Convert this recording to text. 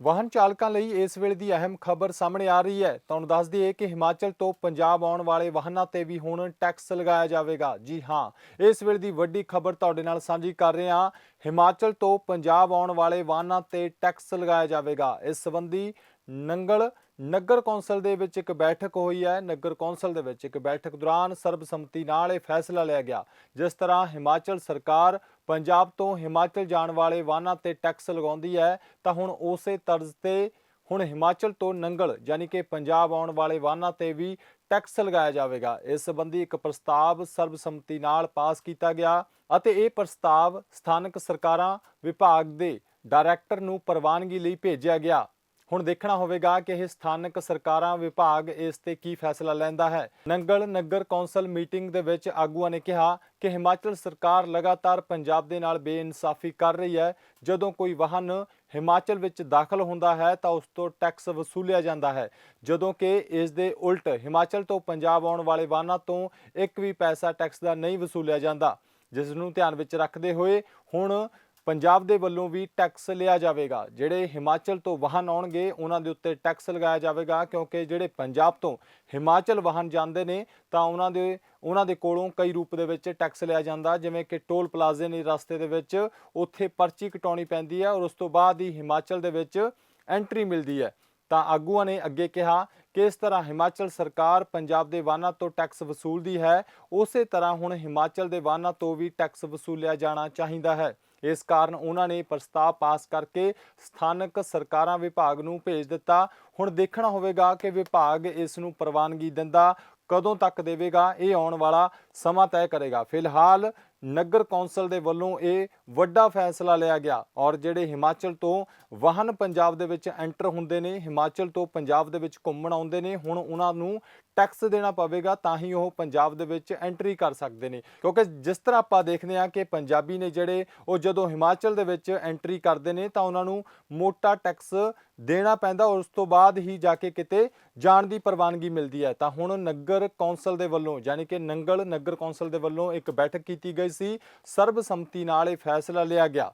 ਵਾਹਨ ਚਾਲਕਾਂ ਲਈ ਇਸ ਵੇਲੇ ਦੀ ਅਹਿਮ ਖਬਰ ਸਾਹਮਣੇ ਆ ਰਹੀ ਹੈ। ਤੁਹਾਨੂੰ ਦੱਸ ਦਈਏ ਕਿ ਹਿਮਾਚਲ ਤੋਂ ਪੰਜਾਬ ਆਉਣ ਵਾਲੇ ਵਾਹਨਾਂ ਤੇ ਵੀ ਹੁਣ ਟੈਕਸ ਲਗਾਇਆ ਜਾਵੇਗਾ। ਜੀ ਹਾਂ, ਇਸ ਵੇਲੇ ਦੀ ਵੱਡੀ ਖਬਰ ਤੁਹਾਡੇ ਨਾਲ ਸਾਂਝੀ ਕਰ ਰਹੇ ਹਾਂ। ਹਿਮਾਚਲ ਤੋਂ ਪੰਜਾਬ ਆਉਣ ਵਾਲੇ ਵਾਹਨਾਂ ਤੇ ਟੈਕਸ ਲਗਾਇਆ ਜਾਵੇਗਾ। ਇਸ ਸੰਬੰਧੀ ਨੰਗਲ, ਨਗਰ ਕੌਂਸਲ ਦੇ ਵਿੱਚ ਇੱਕ ਬੈਠਕ ਹੋਈ ਹੈ। ਨਗਰ ਕੌਂਸਲ ਦੇ ਵਿੱਚ ਇੱਕ ਬੈਠਕ ਦੌਰਾਨ ਸਰਬਸੰਮਤੀ ਨਾਲ ਇਹ ਫੈਸਲਾ ਲਿਆ ਗਿਆ। ਜਿਸ ਤਰ੍ਹਾਂ ਹਿਮਾਚਲ ਸਰਕਾਰ ਪੰਜਾਬ ਤੋਂ ਹਿਮਾਚਲ ਜਾਣ ਵਾਲੇ ਵਾਹਨਾਂ ਤੇ ਟੈਕਸ ਲਗਾਉਂਦੀ ਹੈ, ਤਾਂ ਹੁਣ ਉਸੇ ਤਰਜ਼ ਤੇ ਹੁਣ ਹਿਮਾਚਲ ਤੋਂ ਨੰਗਲ, ਯਾਨੀ ਕਿ ਪੰਜਾਬ ਆਉਣ ਵਾਲੇ ਵਾਹਨਾਂ ਤੇ ਵੀ ਟੈਕਸ ਲਗਾਇਆ ਜਾਵੇਗਾ। ਇਸ ਸੰਬੰਧੀ ਇੱਕ ਪ੍ਰਸਤਾਵ ਸਰਬਸੰਮਤੀ ਨਾਲ ਪਾਸ ਕੀਤਾ ਗਿਆ ਅਤੇ ਇਹ ਪ੍ਰਸਤਾਵ ਸਥਾਨਕ ਸਰਕਾਰਾਂ ਵਿਭਾਗ ਦੇ ਡਾਇਰੈਕਟਰ ਨੂੰ ਪ੍ਰਵਾਨਗੀ ਲਈ ਭੇਜਿਆ ਗਿਆ। ਹੁਣ ਦੇਖਣਾ ਹੋਵੇਗਾ ਕਿ ਇਹ ਸਥਾਨਕ ਸਰਕਾਰਾਂ ਵਿਭਾਗ ਇਸ ਤੇ ਕੀ ਫੈਸਲਾ ਲੈਂਦਾ ਹੈ। ਨੰਗਲ ਨਗਰ ਕੌਂਸਲ ਮੀਟਿੰਗ ਦੇ ਵਿੱਚ ਆਗੂਆਂ ਨੇ ਕਿਹਾ ਕਿ ਹਿਮਾਚਲ ਸਰਕਾਰ ਲਗਾਤਾਰ ਪੰਜਾਬ ਦੇ ਨਾਲ ਬੇਇਨਸਾਫੀ ਕਰ ਰਹੀ ਹੈ। ਜਦੋਂ ਕੋਈ ਵਾਹਨ ਹਿਮਾਚਲ ਵਿੱਚ ਦਾਖਲ ਹੁੰਦਾ ਹੈ ਤਾਂ ਉਸ ਤੋਂ ਟੈਕਸ ਵਸੂਲਿਆ ਜਾਂਦਾ ਹੈ। ਜਦੋਂ ਕਿ ਇਸ ਦੇ ਉਲਟ ਹਿਮਾਚਲ ਤੋਂ ਪੰਜਾਬ ਆਉਣ ਵਾਲੇ ਵਾਹਨਾਂ ਤੋਂ ਇੱਕ ਵੀ ਪੈਸਾ ਟੈਕਸ ਦਾ ਨਹੀਂ ਵਸੂਲਿਆ ਜਾਂਦਾ। ਜਿਸ ਨੂੰ ਧਿਆਨ ਵਿੱਚ ਰੱਖਦੇ ਹੋਏ ਹੁਣ ਪੰਜਾਬ ਦੇ ਵੱਲੋਂ ਵੀ ਟੈਕਸ ਲਿਆ ਜਾਵੇਗਾ। ਜਿਹੜੇ ਹਿਮਾਚਲ ਤੋਂ ਵਾਹਨ ਆਉਣਗੇ, ਉਹਨਾਂ ਦੇ ਉੱਤੇ ਟੈਕਸ ਲਗਾਇਆ ਜਾਵੇਗਾ, ਕਿਉਂਕਿ ਜਿਹੜੇ ਪੰਜਾਬ ਤੋਂ ਹਿਮਾਚਲ ਵਾਹਨ ਜਾਂਦੇ ਨੇ, ਤਾਂ ਉਹਨਾਂ ਦੇ ਉਹਨਾਂ ਦੇ ਕੋਲੋਂ ਕਈ ਰੂਪ ਦੇ ਵਿੱਚ ਟੈਕਸ ਲਿਆ ਜਾਂਦਾ। ਜਿਵੇਂ ਕਿ ਟੋਲ ਪਲਾਜ਼ੇ ਨੇ ਰਸਤੇ ਦੇ ਵਿੱਚ, ਉੱਥੇ ਪਰਚੀ ਕਟਾਉਣੀ ਪੈਂਦੀ ਹੈ, ਔਰ ਉਸ ਤੋਂ ਬਾਅਦ ਹੀ ਹਿਮਾਚਲ ਦੇ ਵਿੱਚ ਐਂਟਰੀ ਮਿਲਦੀ ਹੈ। ਤਾਂ ਆਗੂਆਂ ਨੇ ਅੱਗੇ ਕਿਹਾ ਕਿ ਇਸ ਤਰ੍ਹਾਂ ਹਿਮਾਚਲ ਸਰਕਾਰ ਪੰਜਾਬ ਦੇ ਵਾਹਨਾਂ ਤੋਂ ਟੈਕਸ ਵਸੂਲਦੀ ਹੈ। ਉਸੇ ਤਰ੍ਹਾਂ ਹੁਣ ਹਿਮਾਚਲ ਦੇ ਵਾਹਨਾਂ ਤੋਂ ਵੀ ਟੈਕਸ ਵਸੂਲਿਆ ਜਾਣਾ ਚਾਹੀਦਾ ਹੈ। ਇਸ ਕਾਰਨ ਉਹਨਾਂ ਨੇ ਪ੍ਰਸਤਾਵ ਪਾਸ ਕਰਕੇ ਸਥਾਨਕ ਸਰਕਾਰਾਂ ਵਿਭਾਗ ਨੂੰ ਭੇਜ ਦਿੱਤਾ। ਹੁਣ ਦੇਖਣਾ ਹੋਵੇਗਾ ਕਿ ਵਿਭਾਗ ਇਸ ਨੂੰ ਪ੍ਰਵਾਨਗੀ ਦਿੰਦਾ ਕਦੋਂ ਤੱਕ ਦੇਵੇਗਾ, ਇਹ ਆਉਣ ਵਾਲਾ ਸਮਾਂ ਤੈਅ ਕਰੇਗਾ। ਫਿਲਹਾਲ ਨਗਰ ਕੌਂਸਲ ਦੇ ਵੱਲੋਂ ਇਹ ਵੱਡਾ ਫੈਸਲਾ ਲਿਆ ਗਿਆ ਔਰ ਜਿਹੜੇ ਹਿਮਾਚਲ ਤੋਂ ਵਾਹਨ ਪੰਜਾਬ ਦੇ ਵਿੱਚ ਐਂਟਰ ਹੁੰਦੇ ਨੇ, ਹਿਮਾਚਲ ਤੋਂ ਪੰਜਾਬ ਦੇ ਵਿੱਚ ਘੁੰਮਣ ਆਉਂਦੇ ਨੇ, ਹੁਣ ਉਹਨਾਂ ਨੂੰ ਟੈਕਸ ਦੇਣਾ ਪਵੇਗਾ, ਤਾਂ ਹੀ ਉਹ ਪੰਜਾਬ ਦੇ ਵਿੱਚ ਐਂਟਰੀ ਕਰ ਸਕਦੇ ਨੇ। ਕਿਉਂਕਿ ਜਿਸ ਤਰ੍ਹਾਂ ਆਪਾਂ ਦੇਖਦੇ ਹਾਂ ਕਿ ਪੰਜਾਬੀ ਨੇ ਜਿਹੜੇ ਉਹ ਜਦੋਂ ਹਿਮਾਚਲ ਦੇ ਵਿੱਚ ਐਂਟਰੀ ਕਰਦੇ ਨੇ, ਤਾਂ ਉਹਨਾਂ ਨੂੰ ਮੋਟਾ ਟੈਕਸ ਦੇਣਾ ਪੈਂਦਾ ਔਰ ਉਸ ਤੋਂ ਬਾਅਦ ਹੀ ਜਾ ਕੇ ਕਿਤੇ ਜਾਣ ਦੀ ਪ੍ਰਵਾਨਗੀ ਮਿਲਦੀ ਹੈ। ਤਾਂ ਹੁਣ ਨਗਰ ਕੌਂਸਲ ਦੇ ਵੱਲੋਂ, ਯਾਨੀ ਕਿ ਨੰਗਲ ਨਗਰ ਕੌਂਸਲ ਦੇ ਵੱਲੋਂ ਇੱਕ ਬੈਠਕ ਕੀਤੀ ਗਈ ਸੀ। ਸਰਬਸੰਮਤੀ ਨਾਲ ਇਹ ਫੈਸਲਾ ਲਿਆ ਗਿਆ।